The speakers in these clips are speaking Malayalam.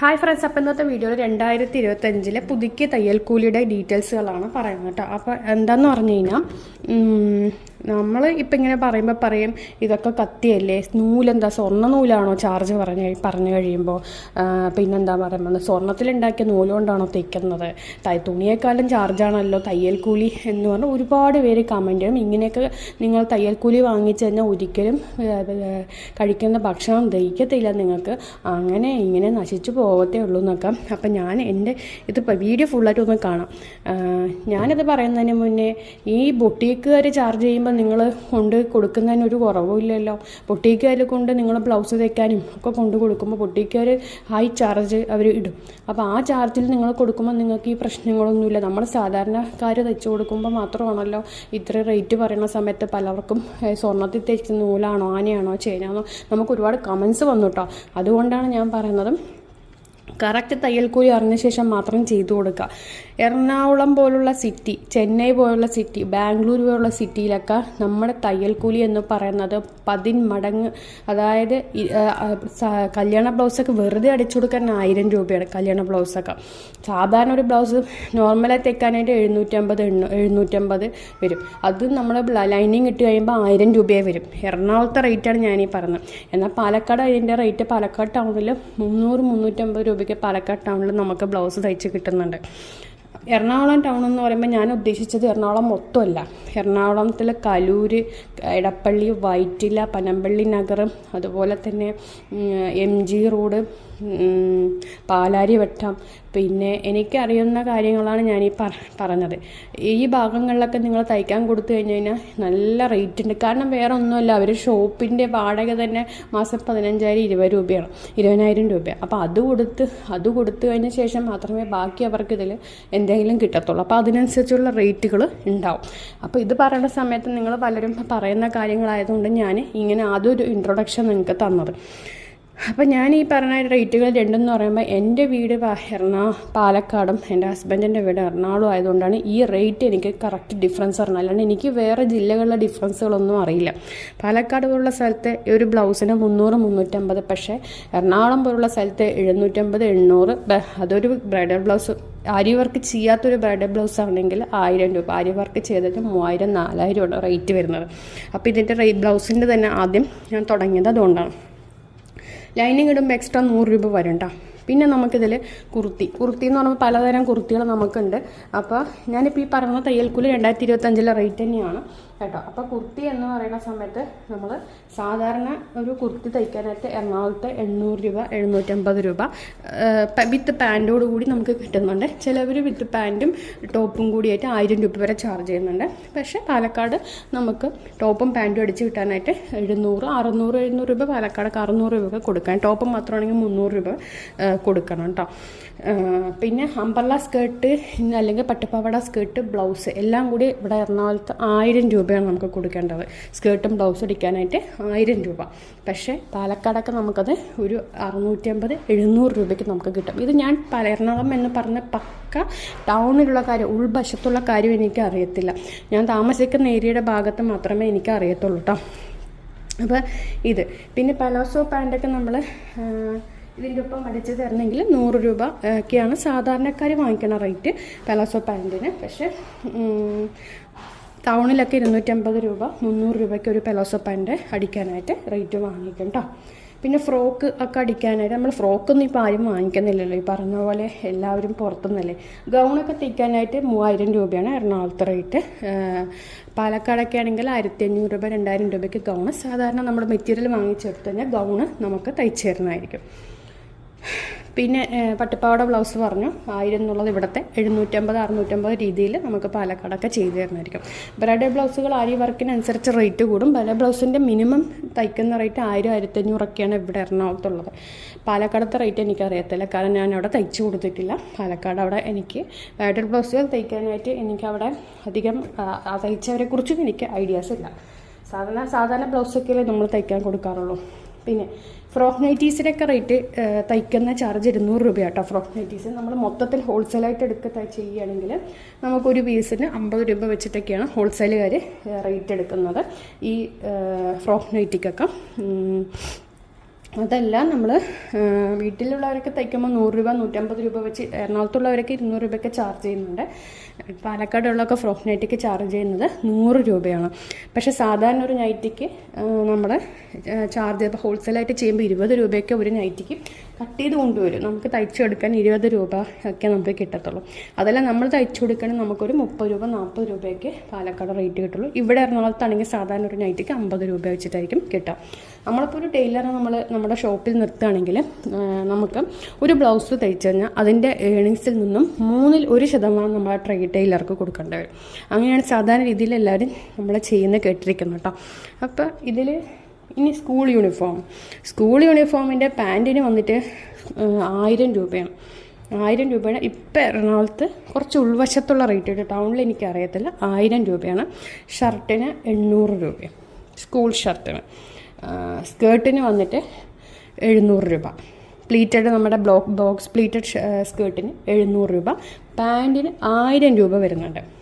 ഹായ് ഫ്രണ്ട്സ് അപ്പം ഇന്നത്തെ വീഡിയോയിൽ രണ്ടായിരത്തി ഇരുപത്തഞ്ചിലെ പുതുക്കിയ തയ്യൽ കൂലിയുടെ ഡീറ്റെയിൽസുകളാണ് പറയുന്നത് കേട്ടോ. അപ്പോൾ എന്താണെന്ന് പറഞ്ഞു കഴിഞ്ഞാൽ നമ്മൾ ഇപ്പം ഇങ്ങനെ പറയുമ്പോൾ പറയും ഇതൊക്കെ കത്തിയല്ലേ? നൂലെന്താ? സ്വർണ നൂലാണോ? ചാർജ് പറഞ്ഞ് പറഞ്ഞു കഴിയുമ്പോൾ പിന്നെന്താ പറയുന്നത്? സ്വർണത്തിലുണ്ടാക്കിയ നൂലുകൊണ്ടാണോ തയ്ക്കുന്നത് തൈ തുണിയേക്കാളും ചാർജാണല്ലോ തയ്യൽ കൂലി എന്ന് പറഞ്ഞാൽ ഒരുപാട് പേര് കമന്റ് ചെയ്യും. ഇങ്ങനെയൊക്കെ നിങ്ങൾ തയ്യൽ കൂലി വാങ്ങിച്ചു കഴിഞ്ഞാൽ ഒരിക്കലും കഴിക്കുന്ന ഭക്ഷണം ദഹിക്കത്തില്ല നിങ്ങൾക്ക്. അങ്ങനെ ഇങ്ങനെ നശിച്ചു പോകത്തേ ഉള്ളൂ എന്നൊക്കെ. അപ്പം ഞാൻ എന്റെ ഇതിപ്പോൾ വീഡിയോ ഫുള്ളായിട്ട് ഒന്ന് കാണാം. ഞാനിത് പറയുന്നതിന് മുന്നേ ഈ ബൊട്ടീക്കുകാർ ചാർജ് ചെയ്യുമ്പോൾ നിങ്ങൾ കൊണ്ട് കൊടുക്കുന്നതിന് ഒരു കുറവുമില്ലല്ലോ. പൊട്ടിക്കാർ കൊണ്ട് നിങ്ങൾ ബ്ലൗസ് തയ്ക്കാനും ഒക്കെ കൊണ്ട് കൊടുക്കുമ്പോൾ പൊട്ടിക്കാർ ഹൈ ചാർജ് അവർ ഇടും. അപ്പോൾ ആ ചാർജിൽ നിങ്ങൾ കൊടുക്കുമ്പോൾ നിങ്ങൾക്ക് ഈ പ്രശ്നങ്ങളൊന്നുമില്ല. നമ്മൾ സാധാരണക്കാർ തയ്ച്ചു കൊടുക്കുമ്പോൾ മാത്രമാണല്ലോ ഇത്ര റേറ്റ് പറയുന്ന സമയത്ത് പലർക്കും സ്വർണത്തിൽ തയ്ക്കുന്ന നൂലാണോ ആനയാണോ ചേനാണോ നമുക്ക് ഒരുപാട് കമൻസ് വന്നു കേട്ടോ അതുകൊണ്ടാണ് ഞാൻ പറയുന്നത് കറക്റ്റ് തയ്യൽ കൂലി അറിഞ്ഞ ശേഷം മാത്രം ചെയ്തു കൊടുക്കുക എറണാകുളം പോലുള്ള സിറ്റി ചെന്നൈ പോലുള്ള സിറ്റി ബാംഗ്ലൂർ പോലുള്ള സിറ്റിയിലൊക്കെ നമ്മുടെ തയ്യൽ കൂലി എന്ന് പറയുന്നത് പതിന്മടങ്ങ് അതായത് ഈ, ആ, ആ, കല്യാണ ബ്ലൗസൊക്കെ വെറുതെ അടിച്ചു കൊടുക്കാൻ ആയിരം രൂപയാണ് കല്യാണ ബ്ലൗസൊക്കെ സാധാരണ ഒരു ബ്ലൗസ് നോർമലായി തയ്ക്കാനായിട്ട് എഴുന്നൂറ്റമ്പത് എഴുന്നൂറ്റമ്പത് വരും. അത് നമ്മൾ ലൈനിങ് ഇട്ട് കഴിയുമ്പോൾ ആയിരം രൂപയെ വരും. എറണാകുളത്തെ റേറ്റാണ് ഞാനീ പറഞ്ഞത്. എന്നാൽ പാലക്കാട് അതിന്റെ റേറ്റ് പാലക്കാട് ടൗണിൽ മുന്നൂറ് മുന്നൂറ്റമ്പത് രൂപയ്ക്ക് പാലക്കാട് ടൗണിൽ നമുക്ക് ബ്ലൗസ് തയ്ച്ച് കിട്ടുന്നുണ്ട്. എറണാകുളം ടൗൺ എന്ന് പറയുമ്പോൾ ഞാൻ ഉദ്ദേശിച്ചത് എറണാകുളം മൊത്തമല്ല. എറണാകുളത്തിൽ കലൂര് ഇടപ്പള്ളി വൈറ്റില പനമ്പള്ളി നഗർ അതുപോലെ തന്നെ എം ജി റോഡ് ഉം, പാലാരിവട്ടം പിന്നെ എനിക്കറിയുന്ന കാര്യങ്ങളാണ് ഞാൻ ഈ പറഞ്ഞത്. ഈ ഭാഗങ്ങളിലൊക്കെ നിങ്ങൾ തയ്ക്കാൻ കൊടുത്തു കഴിഞ്ഞു കഴിഞ്ഞാൽ നല്ല റേറ്റ് ഉണ്ട്. കാരണം വേറെ ഒന്നുമല്ല അവർ ഷോപ്പിന്റെ വാടക തന്നെ മാസം പതിനഞ്ചായിരം ഇരുപത് രൂപയാണ് ഇരുപതിനായിരം രൂപയാണ് അപ്പോൾ അത് കൊടുത്ത് അത് കൊടുത്തു കഴിഞ്ഞ ശേഷം മാത്രമേ ബാക്കി അവർക്ക് ഇതിൽ എന്തെങ്കിലും കിട്ടത്തുള്ളൂ. അപ്പോൾ അതിനനുസരിച്ചുള്ള റേറ്റുകൾ ഉണ്ടാവും. അപ്പോൾ ഇത് പറയുന്ന സമയത്ത് നിങ്ങൾ പലരും പറയുന്ന കാര്യങ്ങളായതുകൊണ്ട് ഞാൻ ഇങ്ങനെ ആദ്യം ഒരു ഇൻട്രൊഡക്ഷൻ നിങ്ങൾക്ക് തന്നത്. അപ്പം ഞാൻ ഈ പറഞ്ഞ റേറ്റുകൾ രണ്ടെന്ന് പറയുമ്പോൾ എന്റെ വീട് എറണാ പാലക്കാടും എന്റെ ഹസ്ബൻഡിന്റെ വീട് എറണാകുളം ആയതുകൊണ്ടാണ് ഈ റേറ്റ് എനിക്ക് കറക്റ്റ് ഡിഫറൻസ് അറിഞ്ഞത്. അല്ലാണ്ട് എനിക്ക് വേറെ ജില്ലകളിലെ ഡിഫറൻസുകളൊന്നും അറിയില്ല. പാലക്കാട് പോലുള്ള സ്ഥലത്ത് ഒരു ബ്ലൗസിന് മുന്നൂറ് മുന്നൂറ്റമ്പത്. പക്ഷേ എറണാകുളം പോലുള്ള സ്ഥലത്ത് എഴുന്നൂറ്റമ്പത് എണ്ണൂറ്. അതൊരു ബ്രൈഡൽ ബ്ലൗസ് ആരി വർക്ക് ചെയ്യാത്തൊരു ബ്രൈഡൽ ബ്ലൗസ് ആണെങ്കിൽ ആയിരം രൂപ. ആരി വർക്ക് ചെയ്തിട്ട് മൂവായിരം നാലായിരം ആണ് റേറ്റ് വരുന്നത്. അപ്പോൾ ഇതിന്റെ റേ ബ്ലൗസിന്റെ തന്നെ ആദ്യം ഞാൻ തുടങ്ങിയത് അതുകൊണ്ടാണ്. ലൈനിങ് ഇടുമ്പോൾ എക്സ്ട്രാ നൂറ് രൂപ വരും കേട്ടോ പിന്നെ നമുക്കിതിൽ കുർത്തി. കുർത്തി എന്ന് പറയുമ്പോൾ പലതരം കുർത്തികൾ നമുക്കുണ്ട്. അപ്പോൾ ഞാനിപ്പോൾ ഈ പറയുന്ന തയ്യൽക്കൂലി രണ്ടായിരത്തി ഇരുപത്തഞ്ചിലെ റേറ്റ് തന്നെയാണ്. കേട്ടോ. അപ്പോൾ കുർത്തി എന്ന് പറയുന്ന സമയത്ത് നമ്മൾ സാധാരണ ഒരു കുർത്തി തയ്ക്കാനായിട്ട് എറണാകുളത്ത് എണ്ണൂറ് രൂപ എഴുന്നൂറ്റമ്പത് രൂപ വിത്ത് പാന്റോട് കൂടി നമുക്ക് കിട്ടുന്നുണ്ട്. ചിലവർ വിത്ത് പാന്റും ടോപ്പും കൂടിയായിട്ട് ആയിരം രൂപ വരെ ചാർജ് ചെയ്യുന്നുണ്ട്. പക്ഷേ പാലക്കാട് നമുക്ക് ടോപ്പും പാന്റും അടിച്ച് കിട്ടാനായിട്ട് എഴുന്നൂറ് അറുന്നൂറ് എഴുന്നൂറ് രൂപ പാലക്കാടൊക്കെ അറുന്നൂറ് രൂപ കൊടുക്കാൻ ടോപ്പ് മാത്രമാണെങ്കിൽ മുന്നൂറ് രൂപ കൊടുക്കണം കേട്ടോ. പിന്നെ അമ്പർല സ്കേർട്ട് അല്ലെങ്കിൽ പട്ടുപാവാട സ്കേർട്ട് ബ്ലൗസ് എല്ലാം കൂടി ഇവിടെ എറണാകുളത്ത് ആയിരം രൂപയാണ് നമുക്ക് കൊടുക്കേണ്ടത്. സ്കേർട്ടും ബ്ലൗസ് അടിക്കാനായിട്ട് ആയിരം രൂപ. പക്ഷേ പാലക്കാടൊക്കെ നമുക്കത് ഒരു അറുന്നൂറ്റമ്പത് എഴുന്നൂറ് രൂപയ്ക്ക് നമുക്ക് കിട്ടും. ഇത് ഞാൻ എറണാകുളം എന്ന് പറഞ്ഞ പക്ക ടൗണിലുള്ള കാര്യം ഉൾവശത്തുള്ള കാര്യം എനിക്ക് അറിയത്തില്ല ഞാൻ താമസിക്കുന്ന ഏരിയയുടെ ഭാഗത്ത് മാത്രമേ എനിക്ക് അറിയത്തുള്ളൂ കേട്ടോ അപ്പോൾ ഇത്. പിന്നെ പലോസോ പാന്റൊക്കെ നമ്മൾ ഇതിന്റെ ഒപ്പം അടിച്ച് തരണമെങ്കിൽ നൂറ് രൂപ ഒക്കെയാണ് സാധാരണക്കാർ വാങ്ങിക്കണ റേറ്റ് പലാസോ പാന്റിന് പക്ഷേ ടൗണിലൊക്കെ ഇരുന്നൂറ്റമ്പത് രൂപ മുന്നൂറ് രൂപയ്ക്ക് ഒരു പെലോസോ പാന്റ് അടിക്കാനായിട്ട് റേറ്റ് വാങ്ങിക്കും പിന്നെ ഫ്രോക്ക് ഒക്കെ അടിക്കാനായിട്ട് നമ്മൾ ഫ്രോക്കൊന്നും ഇപ്പോൾ ആരും വാങ്ങിക്കുന്നില്ലല്ലോ ഈ പറഞ്ഞ പോലെ എല്ലാവരും പുറത്തുനിന്നല്ലേ. ഗൗണൊക്കെ തയ്ക്കാനായിട്ട് മൂവായിരം രൂപയാണ് എറണാകുളത്ത് റേറ്റ്. പാലക്കാടൊക്കെ ആണെങ്കിൽ ആയിരത്തി അഞ്ഞൂറ് രൂപ രണ്ടായിരം രൂപയ്ക്ക് ഗൗണ്. സാധാരണ നമ്മൾ മെറ്റീരിയൽ വാങ്ങിച്ചെടുത്ത് കഴിഞ്ഞാൽ ഗൗണ് നമുക്ക് തയ്ച്ചു തരുന്നതായിരിക്കും. പിന്നെ ഏഹ്, ബ്ലൗസ് പറഞ്ഞു. ആയിരം എന്നുള്ളത് ഇവിടുത്തെ. എഴുന്നൂറ്റമ്പത് അറുന്നൂറ്റമ്പത് രീതിയിൽ നമുക്ക് പാലക്കാടൊക്കെ ചെയ്തു തരുന്നതായിരിക്കും. ബ്രൈഡൽ ബ്ലൗസുകൾ ആരി വർക്കിനനുസരിച്ച് റേറ്റ് കൂടും. പല ബ്ലൗസിന്റെ മിനിമം തയ്ക്കുന്ന റേറ്റ് ആയിരം ആയിരത്തഞ്ഞൂറൊക്കെയാണ് ഇവിടെ എറണാകുളത്തുള്ളത്. പാലക്കാടത്തെ റേറ്റ് എനിക്കറിയത്തില്ല. കാരണം ഞാൻ അവിടെ തയ്ച്ചു കൊടുത്തിട്ടില്ല. പാലക്കാട് അവിടെ എനിക്ക് ബ്രൈഡൽ ബ്ലൗസുകൾ തയ്ക്കാനായിട്ട് എനിക്കവിടെ അധികം തയ്ച്ചവരെക്കുറിച്ചും എനിക്ക് ഐഡിയാസ് ഇല്ല. സാധാരണ സാധാരണ ബ്ലൗസൊക്കെ നമ്മൾ തയ്ക്കാൻ കൊടുക്കാറുള്ളൂ. പിന്നെ ഫ്രോക്ക് നൈറ്റീസിനൊക്കെ റേറ്റ് തയ്ക്കുന്ന ചാർജ് ഇരുന്നൂറ് രൂപ കേട്ടോ ഫ്രോക്ക് നൈറ്റീസ് നമ്മൾ മൊത്തത്തിൽ ഹോൾസെയിലായിട്ട് എടുക്കുക ചെയ്യുകയാണെങ്കിൽ നമുക്കൊരു പീസിന് അമ്പത് രൂപ വെച്ചിട്ടൊക്കെയാണ് ഹോൾസെയിലുകാർ റേറ്റ് എടുക്കുന്നത്. ഈ ഫ്രോക്ക് നൈറ്റിക്കൊക്കെ അതല്ല നമ്മൾ വീട്ടിലുള്ളവരൊക്കെ തയ്ക്കുമ്പോൾ നൂറ് രൂപ നൂറ്റമ്പത് രൂപ വെച്ച് എറണാകുളത്തുള്ളവരൊക്കെ ഇരുന്നൂറ് രൂപയൊക്കെ ചാർജ് ചെയ്യുന്നുണ്ട് പാലക്കാടുള്ളൊക്കെ ഫ്രോക്ക് നൈറ്റിക്ക് ചാർജ് ചെയ്യുന്നത് നൂറ് രൂപയാണ് പക്ഷേ സാധാരണ ഒരു നൈറ്റിക്ക് നമ്മൾ ചാർജ് ഇപ്പോൾ ഹോൾസെയിലായിട്ട് ചെയ്യുമ്പോൾ ഇരുപത് രൂപയൊക്കെ ഒരു നൈറ്റിക്ക് കട്ട് ചെയ്ത് കൊണ്ടുവരും. നമുക്ക് തയ്ച്ചു കൊടുക്കാൻ ഇരുപത് രൂപ ഒക്കെ നമുക്ക് കിട്ടത്തുള്ളൂ. അതല്ല നമ്മൾ തയ്ച്ചു കൊടുക്കണമെങ്കിൽ നമുക്കൊരു മുപ്പത് രൂപ നാൽപ്പത് രൂപയൊക്കെ പാലക്കാട് റേറ്റ് കിട്ടുള്ളൂ. ഇവിടെ എറണാകുളത്താണെങ്കിൽ സാധാരണ ഒരു നൈറ്റിക്ക് അമ്പത് രൂപ വെച്ചിട്ടായിരിക്കും കിട്ടുക. നമ്മളിപ്പോൾ ഒരു ടൈലറെ നമ്മൾ നമ്മുടെ ഷോപ്പിൽ നിർത്തുകയാണെങ്കിൽ നമുക്ക് ഒരു ബ്ലൗസ് തയ്ച്ചു കഴിഞ്ഞാൽ അതിന്റെ ഏണിങ്സിൽ നിന്നും മൂന്നിൽ ഒരു ശതമാനം നമ്മൾ ആ ട്രേ ടൈലർക്ക് കൊടുക്കേണ്ടി വരും. അങ്ങനെയാണ് സാധാരണ രീതിയിൽ എല്ലാവരും നമ്മൾ ചെയ്യുന്നത് കേട്ടിരിക്കുന്നത് കേട്ടോ. അപ്പോൾ ഇതിൽ ഇനി സ്കൂൾ യൂണിഫോം സ്കൂൾ യൂണിഫോമിന്റെ പാന്റിന് വന്നിട്ട് ആയിരം രൂപയാണ്. ആയിരം രൂപയാണ്. ഇപ്പം എറണാകുളത്ത് കുറച്ച് ഉൾവശത്തുള്ള റേറ്റ് ഉണ്ട്. ടൗണിൽ എനിക്കറിയത്തില്ല. ആയിരം രൂപയാണ്. ഷർട്ടിന് എണ്ണൂറ് രൂപയാണ്. സ്കൂൾ ഷർട്ടിന് സ്കേർട്ടിന് വന്നിട്ട് എഴുന്നൂറ് രൂപ. പ്ലീറ്റഡ് നമ്മുടെ ബ്ലോക്ക് ബോക്സ് പ്ലീറ്റഡ് സ്കേർട്ടിന് എഴുന്നൂറ് രൂപ. പാന്റിന് ആയിരം രൂപ വരുന്നുണ്ട്.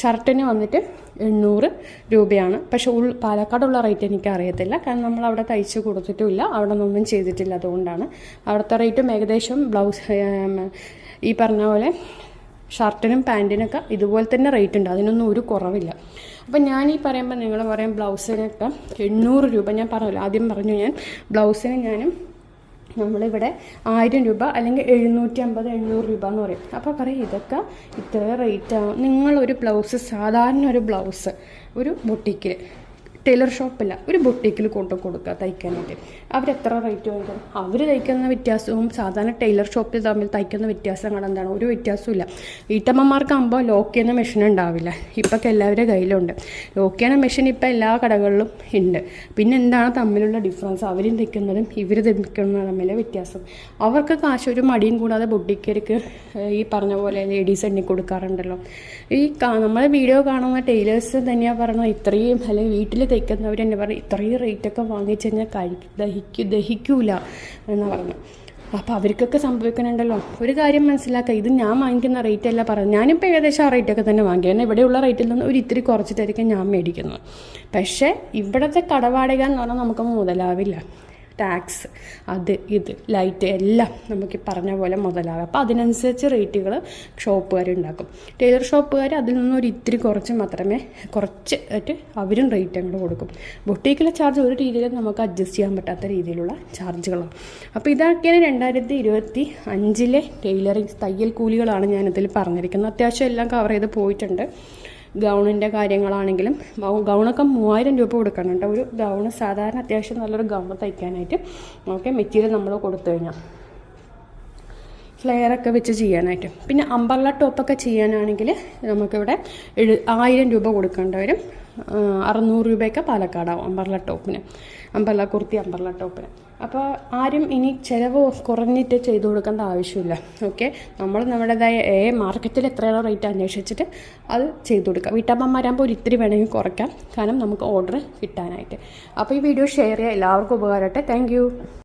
ഷർട്ടിന് വന്നിട്ട് എണ്ണൂറ് രൂപയാണ്. പക്ഷേ ഉൾ പാലക്കാടുള്ള റേറ്റ് എനിക്ക് അറിയത്തില്ല കാരണം നമ്മൾ അവിടെ തയ്ച്ച് കൊടുത്തിട്ടുമില്ല. അവിടെ നിന്നൊന്നും ചെയ്തിട്ടില്ല അതുകൊണ്ടാണ്. അവിടുത്തെ റേറ്റും ഏകദേശം ബ്ലൗസ് ഈ പറഞ്ഞ പോലെ ഷർട്ടിനും പാന്റിനൊക്കെ ഇതുപോലെ തന്നെ റേറ്റ് ഉണ്ട്. അതിനൊന്നും ഒരു കുറവില്ല. അപ്പം ഞാൻ ഈ പറയുമ്പോൾ നിങ്ങൾ പറയും ബ്ലൗസിനൊക്കെ എണ്ണൂറ് രൂപ. ഞാൻ പറഞ്ഞല്ലോ ആദ്യം പറഞ്ഞു ഞാൻ ബ്ലൗസിന് ഞാനും നമ്മളിവിടെ ആയിരം രൂപ അല്ലെങ്കിൽ എഴുന്നൂറ്റി അമ്പത് എണ്ണൂറ് രൂപ എന്ന് പറയും. അപ്പോൾ പറയും ഇതൊക്കെ ഇത്ര റേറ്റ് ആവും നിങ്ങളൊരു ബ്ലൗസ് സാധാരണ ഒരു ബ്ലൗസ് ഒരു ബൊട്ടിക്കിൽ ടൈലർ ഷോപ്പില്ല ഒരു ബൊട്ടിക്കിൽ കൊണ്ടു കൊടുക്കുക തയ്ക്കാനായിട്ട് അവരെത്ര റേറ്റ് വാങ്ങിക്കും? അവർ തയ്ക്കുന്ന വ്യത്യാസവും സാധാരണ ടൈലർ ഷോപ്പിൽ തമ്മിൽ തയ്ക്കുന്ന വ്യത്യാസങ്ങൾ എന്താണ്? ഒരു വ്യത്യാസവും ഇല്ല വീട്ടമ്മമാർക്കാകുമ്പോൾ ലോക്ക് ചെയ്യുന്ന മെഷീൻ ഉണ്ടാവില്ല. ഇപ്പം എല്ലാവരുടെ കയ്യിലുണ്ട്. ലോക്ക് ചെയ്യുന്ന മെഷീൻ ഇപ്പം എല്ലാ കടകളിലും ഉണ്ട്. പിന്നെ എന്താണ് തമ്മിലുള്ള ഡിഫറൻസ് അവരും തയ്ക്കുന്നതും ഇവർ തയ്ക്കുന്നതും തമ്മിലെ വ്യത്യാസം. അവർക്ക് കാശ് ഒരു മടിയും കൂടാതെ ബൊട്ടിക്കർക്ക് ഈ പറഞ്ഞ പോലെ ലേഡീസ് എണ്ണി കൊടുക്കാറുണ്ടല്ലോ. ഈ നമ്മളെ വീഡിയോ കാണുന്ന ടൈലേഴ്സ് തന്നെയാണ് പറഞ്ഞത് ഇത്രയും അല്ലെങ്കിൽ വീട്ടിൽ തയ്ക്കുന്നവർ തന്നെ പറയും ഇത്രയും റേറ്റൊക്കെ വാങ്ങിച്ചു കഴിഞ്ഞാൽ കഴി ദഹിക്കു ദഹിക്കൂല എന്ന് പറഞ്ഞു. അപ്പോൾ അവർക്കൊക്കെ സംഭവിക്കുന്നുണ്ടല്ലോ. ഒരു കാര്യം മനസ്സിലാക്കുക ഇത് ഞാൻ വാങ്ങിക്കുന്ന റേറ്റ് അല്ല പറഞ്ഞു ഞാനിപ്പോൾ ഏകദേശം ആ റേറ്റൊക്കെ തന്നെ വാങ്ങി കാരണം ഇവിടെയുള്ള റേറ്റിൽ നിന്ന് ഒരു ഇത്തിരി കുറച്ചിട്ടായിരിക്കും ഞാൻ മേടിക്കുന്നത്. പക്ഷേ ഇവിടുത്തെ കടവാടക എന്ന് പറഞ്ഞാൽ നമുക്ക് മുതലാവില്ല. ടാക്സ് അത് ഇത് ലൈറ്റ് എല്ലാം നമുക്ക് പറഞ്ഞ പോലെ മുതലാകും. അപ്പോൾ അതിനനുസരിച്ച് റേറ്റുകൾ ഷോപ്പുകാർ ഉണ്ടാക്കും. ടൈലർ ഷോപ്പുകാർ അതിൽ നിന്ന് ഒരു ഇത്തിരി കുറച്ച് മാത്രമേ കുറച്ച് ആയിട്ട് അവരും റേറ്റ് അങ്ങോട്ട് കൊടുക്കും. ബൊട്ടീക്കിലെ ചാർജ് ഒരു രീതിയിലും നമുക്ക് അഡ്ജസ്റ്റ് ചെയ്യാൻ പറ്റാത്ത രീതിയിലുള്ള ചാർജുകളാണ്. അപ്പോൾ ഇതൊക്കെയാണ് രണ്ടായിരത്തി ഇരുപത്തി അഞ്ചിലെ ടൈലറിങ് തയ്യൽ കൂലികളാണ് ഞാനിതിൽ പറഞ്ഞിരിക്കുന്നത്. അത്യാവശ്യം എല്ലാം കവർ ചെയ്ത് പോയിട്ടുണ്ട്. ഗൗണിന്റെ കാര്യങ്ങളാണെങ്കിലും ഗൗണൊക്കെ മൂവായിരം രൂപ കൊടുക്കണം കേട്ടോ. ഒരു ഗൗണ് സാധാരണ അത്യാവശ്യം നല്ലൊരു ഗൗൺ തയ്ക്കാനായിട്ട്. ഓക്കെ മെറ്റീരിയൽ നമ്മൾ കൊടുത്തു കഴിഞ്ഞാൽ ഫ്ലെയറൊക്കെ വെച്ച് ചെയ്യാനായിട്ട്. പിന്നെ അമ്പർല ടോപ്പൊക്കെ ചെയ്യാനാണെങ്കിൽ നമുക്കിവിടെ എഴു ആയിരം രൂപ കൊടുക്കേണ്ടി വരും. അറുന്നൂറ് രൂപയൊക്കെ പാലക്കാടാവും അമ്പർല ടോപ്പിന് അമ്പർല കുർത്തി അമ്പർല ടോപ്പിന് അപ്പോൾ ആരും ഇനി ചിലവ് കുറഞ്ഞിട്ട് ചെയ്തു കൊടുക്കേണ്ട ആവശ്യമില്ല. ഓക്കെ നമ്മൾ നമ്മുടേതായ ഏ മാർക്കറ്റിൽ എത്രയാണോ റേറ്റ് അന്വേഷിച്ചിട്ട് അത് ചെയ്തു കൊടുക്കുക വീട്ടമ്മമാരാകുമ്പോൾ ഒരു ഇത്തിരി വേണമെങ്കിൽ കുറയ്ക്കാം. കാരണം നമുക്ക് ഓർഡർ കിട്ടാനായിട്ട്. അപ്പോൾ ഈ വീഡിയോ ഷെയർ ചെയ്യുക എല്ലാവർക്കും ഉപകാരമായിട്ട് താങ്ക്